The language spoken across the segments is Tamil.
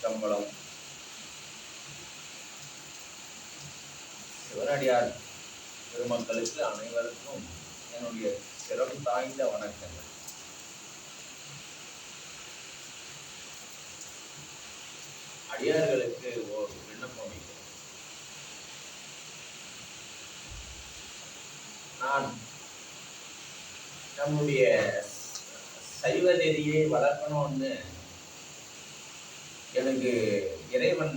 சம்பளம் சிவனடியார் பெருமக்களுக்கு அனைவருக்கும் என்னுடைய சிறப்பு தாய்ந்த வணக்கங்கள். அடியார்களுக்கு ஒரு விண்ணப்பம் வைக்கிறேன் நான் நம்முடைய சைவ நெறியை வளர்க்கணும்னு எனக்கு இறைவன்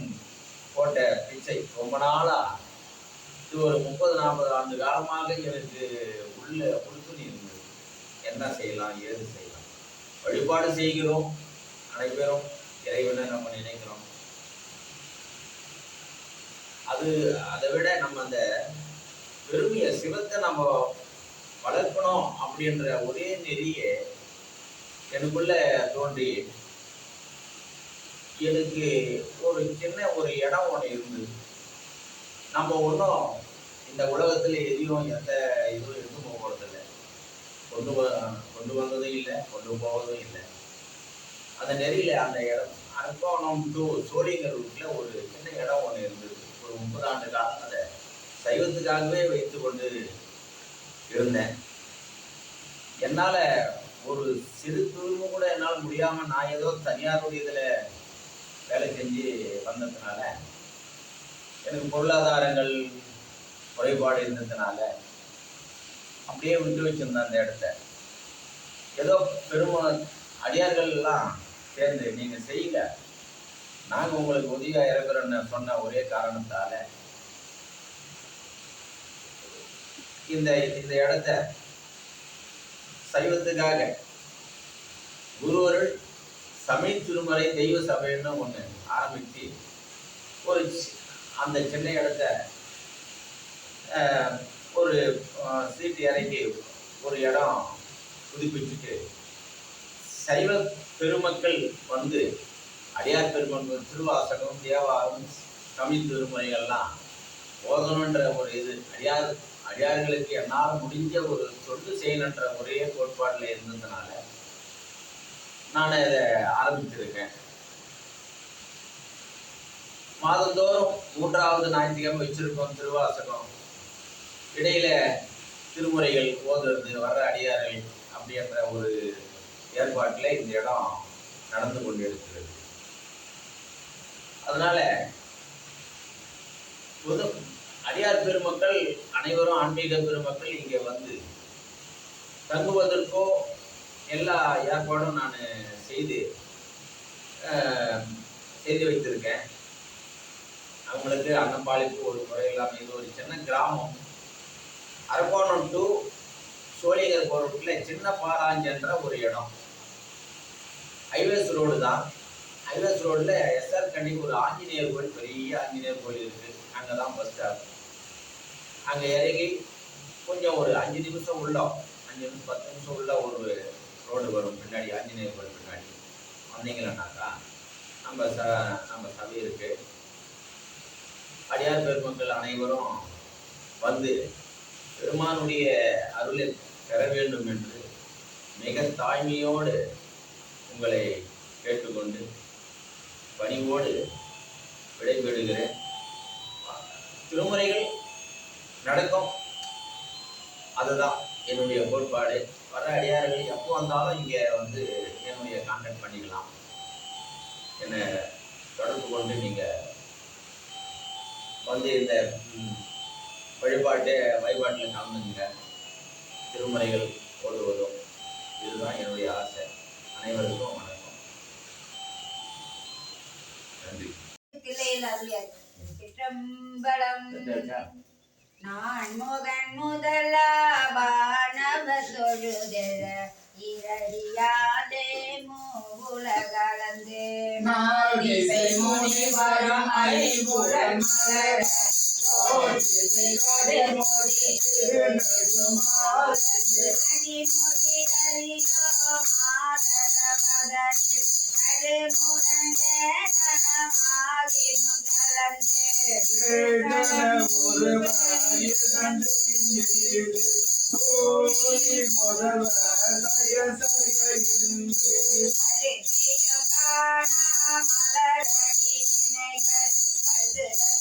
போட்ட பிச்சை ரொம்ப நாளாக இது ஒரு முப்பது நாற்பது ஆண்டு காலமாக எனக்கு உள்ள உறுத்துணி இருந்தது. என்ன செய்யலாம் ஏது செய்யலாம்? வழிபாடு செய்கிறோம் அனைவரும் இறைவனை நம்ம நினைக்கிறோம். அது அதை விட நம்ம அந்த பெருமைய சிவத்தை நம்ம வளர்க்கணும் அப்படின்ற ஒரே நெறிய எனக்குள்ள தோன்றி எனக்கு ஒரு சின்ன ஒரு இடம் ஒன்று இருந்தது. நம்ம ஒன்றும் இந்த உலகத்தில் எதையும் எந்த இதுவும் எடுத்து போகிறதில்லை போகிறதில்ல கொண்டு வ கொண்டு வந்ததும் இல்லை கொண்டு போவதும் இல்லை. அந்த நெறியில் அந்த இடம் அரக்கோணம் டு சோழிங்கர் ஒரு சின்ன இடம் ஒன்று இருந்தது. ஒரு முப்பது ஆண்டு காலம் அதை சைவத்துக்காகவே வைத்து கொண்டு இருந்தேன். என்னால் ஒரு சிறு துரும்பு கூட என்னால் முடியாமல் நான் ஏதோ தனியாருடைய இதில் வேலை செஞ்சு வந்ததுனால எனக்கு பொருளாதாரங்கள் குறைபாடு இருந்ததுனால அப்படியே விட்டு வச்சுருந்தேன் அந்த இடத்த. ஏதோ பெரும அடியார்கள்லாம் சேர்ந்து நீங்கள் செய்யல. நாங்கள் உங்களுக்கு உதவியாக இருக்கிறோன்னு சொன்ன ஒரே காரணத்தால் இந்த இந்த இடத்த சைவத்துக்காக குருவருள் தமிழ் திருமறை தெய்வ சபைன்னு ஒன்று ஆரம்பித்து ஒரு அந்த சின்ன இடத்த ஒரு சீட்டு இறக்கி ஒரு இடம் புதுப்பிச்சுட்டு சைவ பெருமக்கள் வந்து அடியார் பெருமக்கள் திருவாசகம் தேவாரம் தமிழ் திருமுறைகள்லாம் ஓதணுன்ற ஒரு இது அடியார் அடியார்களுக்கு என்னால் முடிஞ்ச ஒரு தொண்டு செய்யணுன்ற ஒரே கோட்பாட்டில் இருந்ததுனால நான் இதை ஆரம்பிச்சிருக்கேன். மாதந்தோறும் மூன்றாவது ஞாயிற்றுக்கிழமை வச்சிருக்கோம் திருவாசகம். இடையில திருமுறைகள் ஓதுறது வர்ற அடியார்கள் அப்படின்ற ஒரு ஏற்பாட்டில் இந்த இடம் நடந்து கொண்டிருக்கிறது. அதனால பொது அடியார் பெருமக்கள் அனைவரும் ஆன்மீக பெருமக்கள் இங்கே வந்து தங்குவதற்கோ எல்லா ஏற்பாடும் நான் செய்து செய்து வைத்திருக்கேன். அவங்களுக்கு அன்னப்பாளிப்பு ஒரு முறை இல்லாமல் இது ஒரு சின்ன கிராமம். அரக்கோணம் டு போகிற போகிறதுக்குள்ள சின்ன பாராஞ்சன்ற ஒரு இடம். ஹைவேஸ் ரோடு தான். ஹைவேஸ் ரோடில் எஸ்ஆர் கண்டி ஒரு ஆஞ்சநேயர் கோயில் பெரிய ஆஞ்சநேயர் கோயில் இருக்குது அங்கே தான் பஸ் ஸ்டாப் அங்கே இறங்கி கொஞ்சம் ஒரு அஞ்சு நிமிஷம் உள்ள அஞ்சு நிமிஷம் பத்து நிமிஷம் உள்ள ஒரு ரோடு வரும் பின்னாடி ஆஞ்சநேயர் கோயில் பின்னாடி. வந்தீங்களேனாக்கா நம்ம ச நம்ம சபை இருக்கு. அடியார் பெருமக்கள் அனைவரும் வந்து பெருமானுடைய அருளை பெற வேண்டும் என்று மிக தாழ்மையோடு உங்களை கேட்டுக்கொண்டு பணிவோடு விடைபெறுகிறேன். திருமுறைகள் நடக்கும். அதுதான் என்னுடைய கோட்பாடு. வர அடியார்கள் எப்போ வந்தாலும் இங்கே வந்து என்னுடைய கான்டாக்ட் பண்ணிக்கலாம். என்னை தொடர்பு கொண்டு நீங்கள் வந்து இந்த வழிபாட்டு வழிபாட்டில் கலந்துங்க திருமுறைகள் ஓதுவதும் இதுதான் என்னுடைய ஆசை. அனைவருக்கும் வணக்கம். நன்றி. தில்லையில் அருளியார் சிற்றம்பலம். நான் முகன் முதலாவானவர் தொழுதெழ இரடியாதே மூவுல கலந்து நாதிசை முனிவரும் அறிவுடன் மலர ஓதிசை கதிர்மொழி திருநெடுமாறன்று அடிமுடி அறியோ மாதர மதனில் அடுமுரண்டேனமாகி முகலந்து ஏகன ஒருவர் இரண்டு மலரடி முதலாயிரம் உயிராய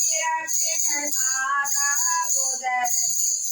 பிறப்பினர் மாதா புதரத்தில்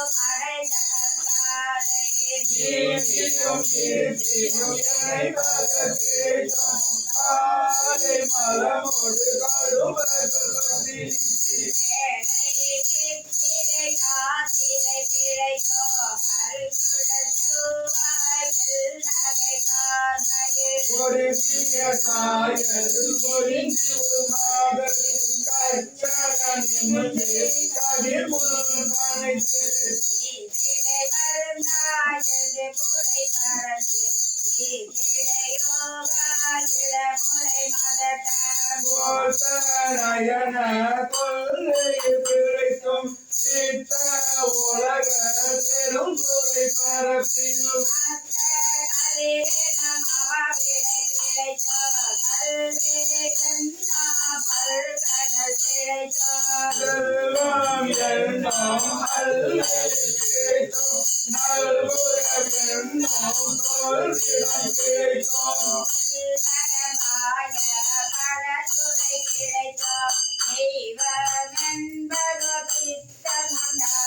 பல பிழைத்தோம் காலை மலமோடு ஒருங்கிய சாயல் ஒருங்கி முன் பனைத்து கோத்தனயன சித்த உலக பரப்பினும் செல்வம் எண்ணம் அல்லை பிழைத்தும்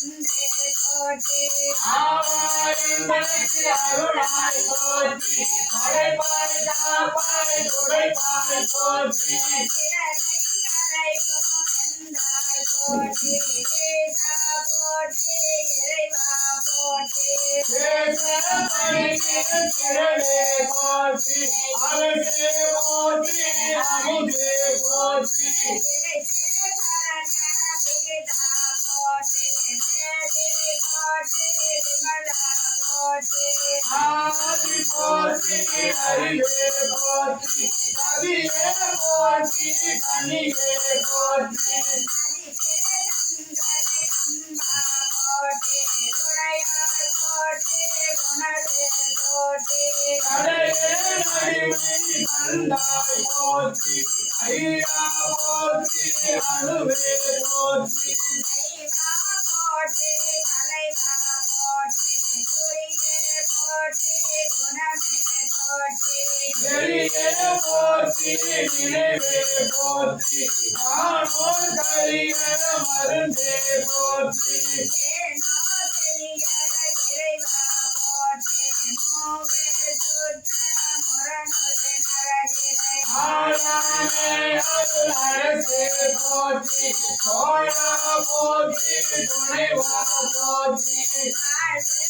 மாண்டிகள் ஆதி போற்றி தேவாரு பரி போற்றி நின்னார் உருவாய் விஜயா போற்றி ஆவாரிந்தனைக்கு போற்றி அடைப்பாய் போற்றி போற்றி அழகே போற்றி அமுதே போற்றி ஆதி போற்றி அறிவே போற்றி கவியே போற்றி கனியே போற்றி கடையே நடிமை கண்டாய் போற்றி. போற்றி போற்றி போற்றி நினைவே போற்றி கரிய மருந்தே போற்றி போற்றி Thank you.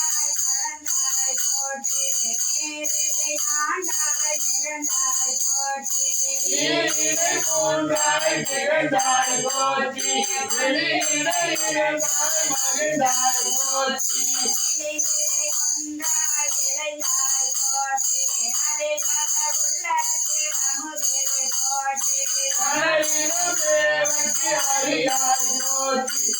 ஈரிடை மூன்றாய் திகழ்ந்தாய் போற்றி வெளியிடை இறந்தாய் மகிழ்ந்தாய் போற்றி கனவிலும் தேவனுக்கு அறியாய் போற்றி நனவிலும் நாயக்கு அருளினி போற்றி ஆரூர் அமர்ந்த அரசே போற்றி சீரார் திருவடி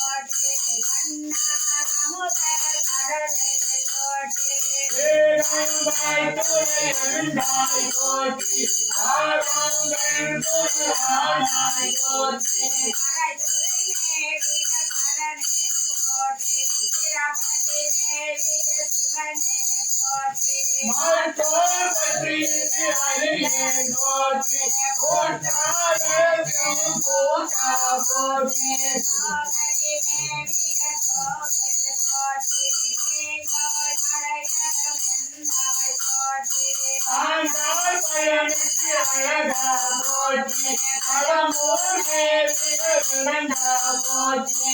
போற்றி கண்ணாரமுத கடலே போற்றி வேதாம்பாய் துணை அருண்டாய் போற்றி ஆகாங்கள் துணை ஆனாய் போற்றி மறைதுரை மேவிய பரனே போற்றி திரபலி மேவிய சிவனே போற்றி மாற்றோர் பற்றியது அறியேன் போற்றி போற்றாதே போற்றா போற்றி சோகரி மேவிய கோவே போற்றி ஏகோய் மலைய மெந்தாய் போற்றி ஆண்டாள் பயணித்து அழகா போற்றி களமூர் மேலிய விளங்கா போற்றி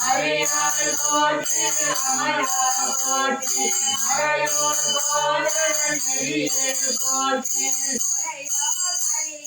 हरे हर बोल हमारा बोल हरे और बोल हरी हर बोल हरे और हरी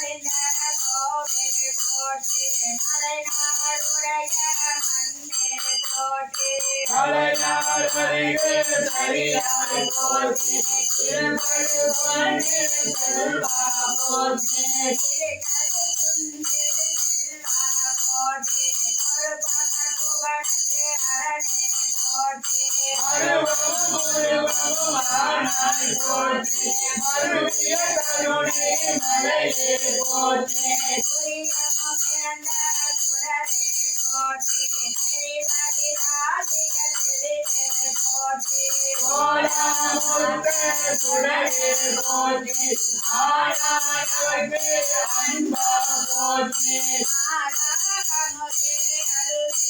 போதன நெறியே போற்றி இரவே போற்றி சிவனே போற்றி மண்டா போற்றி மாணவ போற்றி விலங்கு சுடரும் ஈசா போற்றி சுவைதரனே விட கண்ணீர் போற்றி கலையார் வருகை சரியாய் போற்றி இருபடு போற்றி செல்வா போற்றி அருவம் உருவம் ஆனாய் போற்றி அருவிய கருணை மலையே போற்றி கோலாமுத்த சுடரே போற்றி ஆனாயவர்க்கு அன்பா போற்றி ஆதி அருவின் தாராய்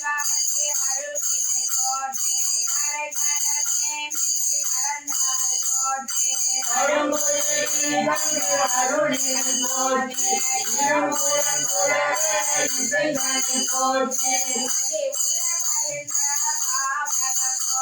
பாண்டியக்கு அருளினை போற்றி அருளிய மாலை கடவுள் போற்றி தொழுவாய் மையால் துணிப்பாய் போற்றி Thank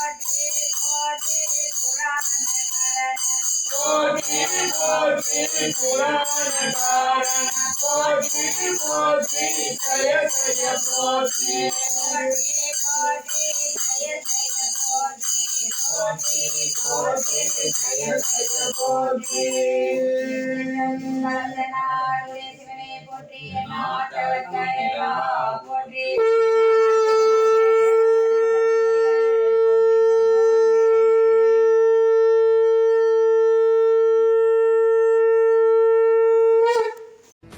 गोटे गोटे पुराण कारण गोटे गोटे पुराण कारण गोटे गोटे